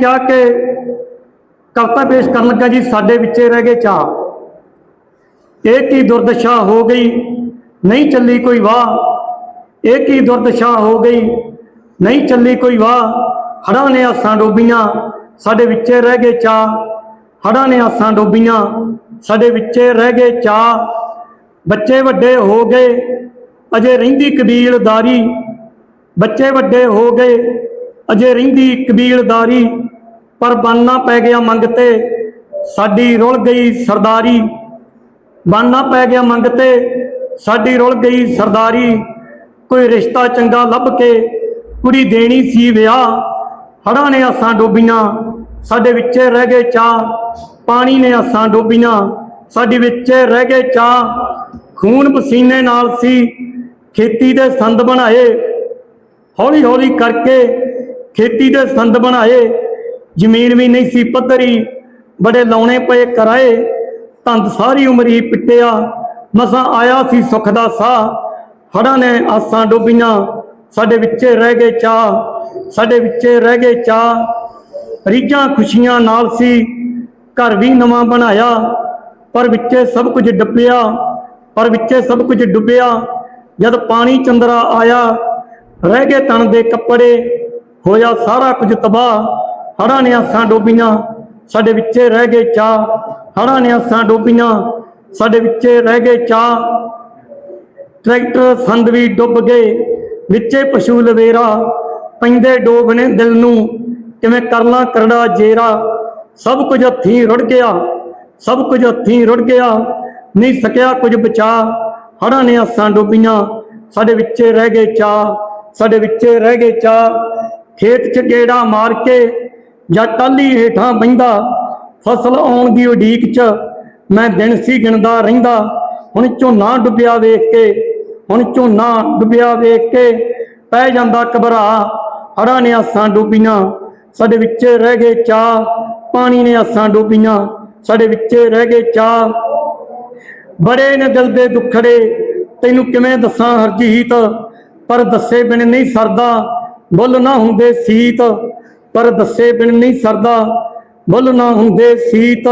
ਕਿਹਾ ਕਿ ਕਵਿਤਾ ਪੇਸ਼ ਕਰਨ ਲੱਗਾ ਜੀ, ਸਾਡੇ ਵਿੱਚੇ ਰਹਿ ਗਏ ਚਾਹ। ਇਹ ਕੀ ਦੁਰਦਸ਼ਾ ਹੋ ਗਈ? ਨਹੀਂ ਚੱਲੀ ਕੋਈ ਵਾਹ। ਇਹ ਕੀ ਦੁਰਦਸ਼ਾ ਹੋ ਗਈ? ਨਹੀਂ ਚੱਲੀ ਕੋਈ ਵਾਹ। ਹੜਾਂ ਨੇ ਆਸਾਂ ਡੋਬੀਆਂ, ਸਾਡੇ ਵਿੱਚੇ ਰਹਿ ਗਏ ਚਾਹ। ਹੜਾਂ ਨੇ ਆਸਾਂ ਡੋਬੀਆਂ, ਸਾਡੇ ਵਿੱਚੇ ਰਹਿ ਗਏ ਚਾਹ। ਬੱਚੇ ਵੱਡੇ ਹੋ ਗਏ, ਅਜੇ ਰਹਿੰਦੀ ਕਬੀਲਦਾਰੀ ਬੱਚੇ ਵੱਡੇ ਹੋ ਗਏ, ਅਜੇ ਰਹਿੰਦੀ ਕਬੀਲਦਾਰੀ ਪਰ ਬੰਨਾ ਪੈ ਗਿਆ ਮੰਗ ਤੇ। ਸਾਡੀ ਰੁਲ ਗਈ ਸਰਦਾਰੀ। ਬਾਨਾ ਪੈ ਗਿਆ ਮੰਗ ਤੇ। ਸਾਡੀ ਰੁਲ ਗਈ ਸਰਦਾਰੀ। ਕੋਈ ਰਿਸ਼ਤਾ ਚੰਗਾ ਲੱਭ ਕੇ ਕੁੜੀ ਦੇਣੀ ਸੀ ਵਿਆਹ। ਹੜਾਂ ਨੇ ਆਸਾਂ ਡੋਬੀਆਂ। ਸਾਡੇ ਵਿੱਚੇ ਰਹਿ ਗਏ ਚਾਹ। ਪਾਣੀ ਨੇ ਆਸਾਂ ਡੋਬੀਆਂ। ਸਾਡੇ ਵਿੱਚੇ ਰਹਿ ਗਏ ਚਾਹ। ਖੂਨ ਪਸੀਨੇ ਨਾਲ ਸੀ। ਖੇਤੀ ਦੇ ਸੰਦ ਬਣਾਏ। ਹੌਲੀ ਹੌਲੀ ਕਰਕੇ ਖੇਤੀ ਦੇ ਸੰਦ ਬਣਾਏ। ਜ਼ਮੀਨ ਵੀ ਨਹੀਂ ਸੀ ਪੱਧਰੀ, ਬੜੇ ਲਾਉਣੇ ਪਏ ਕਰਾਏ ਤੰਦ ਸਾਰੀ ਉਮਰ ਹੀ ਪਿੱਟਿਆ। ਮਸਾਂ ਆਇਆ ਸੀ ਸੁੱਖ ਦਾ ਸਾਹ ਹੜਾਂ ਨੇ ਆਸਾਂ ਡੋਬੀਆਂ। ਸਾਡੇ ਵਿੱਚੇ ਰਹਿ ਗਏ ਚਾਹ, ਸਾਡੇ ਵਿੱਚੇ ਰਹਿ ਗਏ ਚਾਹ। ਰੀਝਾਂ ਖੁਸ਼ੀਆਂ ਨਾਲ ਸੀ, ਘਰ ਵੀ ਨਵਾਂ ਬਣਾਇਆ। ਪਰ ਵਿੱਚੇ ਸਭ ਕੁਝ ਡੁੱਬਿਆ, ਪਰ ਵਿੱਚੇ ਸਭ ਕੁਝ ਡੁੱਬਿਆ। ਜਦ ਪਾਣੀ ਚੰਦਰਾ ਆਇਆ, ਰਹਿ ਗਏ ਤਣ ਦੇ ਕੱਪੜੇ, ਹੋਇਆ ਸਾਰਾ ਕੁਝ ਤਬਾਹ। ਹੜਾਂ ਨੇ ਆਸਾਂ ਡੋਬੀਆਂ, ਸਾਡੇ ਵਿੱਚੇ ਰਹਿ ਗਏ ਚਾਹ ਹੜਾਂ ਨੇ ਆਸਾਂ ਡੋਬੀਆਂ, ਸਾਡੇ ਵਿੱਚੇ ਰਹਿ ਗਏ ਚਾਹ ਟਰੈਕਟਰ ਸੰਦ ਵੀ ਡੁੱਬ ਗਏ, ਵਿੱਚੇ ਪਸ਼ੂ ਲਵੇਰਾ। ਪੈਂਦੇ ਡੋਬਨੇ ਦਿਲ ਨੂੰ, ਕਿਵੇਂ ਕਰਨਾ ਕਰੜਾ ਜੇਰਾ। ਸਭ ਕੁਝ ਹੱਥੀਂ ਰੁੜ ਗਿਆ, ਸਭ ਕੁਝ ਹੱਥੀਂ ਰੁੜ ਗਿਆ, ਨਹੀਂ ਸਕਿਆ ਕੁਝ ਬਚਾ ਹੜਾਂ ਨੇ ਆਸਾਂ ਡੋਬੀਆਂ, ਸਾਡੇ ਵਿੱਚੇ ਰਹਿ ਗਏ ਚਾਹ ਸਾਡੇ ਵਿੱਚੇ ਰਹਿ ਗਏ ਚਾਹ ਖੇਤ 'ਚ ਗੇੜਾ ਮਾਰ ਕੇ ਜਾਂ ਟਾਲੀ ਹੇਠਾਂ ਬੈਂਦਾ ਫਸਲ ਆਉਣ ਦੀ ਉਡੀਕ 'ਚ, ਮੈਂ ਦਿਨ ਸੀ ਗਿਣਦਾ ਰਹਿੰਦਾ। ਹੁਣ ਝੋਨਾ ਡੁੱਬਿਆ ਵੇਖ ਕੇ, ਹੁਣ ਝੋਨਾ ਡੁੱਬਿਆ ਵੇਖ ਕੇ, ਪੈ ਜਾਂਦਾ ਘਬਰਾ ਹੜਾਂ ਨੇ ਆਸਾਂ ਡੁੱਬੀਆਂ, ਸਾਡੇ ਵਿੱਚ ਰਹਿ ਗਏ ਚਾਹ, ਪਾਣੀ ਨੇ ਆਸਾਂ ਡੁੱਬੀਆਂ, ਸਾਡੇ ਵਿੱਚ ਰਹਿ ਗਏ ਚਾਹ। ਬੜੇ ਨੇ ਦਿਲ ਦੇ ਦੁੱਖੜੇ, ਤੈਨੂੰ ਕਿਵੇਂ ਦੱਸਾਂ ਹਰਜੀਤ, ਪਰ ਦੱਸੇ ਬਿਨ ਨਹੀਂ ਸਰਦਾ, ਬੁੱਲ ਨਾ ਹੁੰਦੇ ਸੀਤ। ਪਰ ਦੱਸੇ ਬਿਨ ਨਹੀਂ ਸਰਦਾ ਬੁੱਲ ਨਾ ਹੁੰਦੇ ਸੀਤ।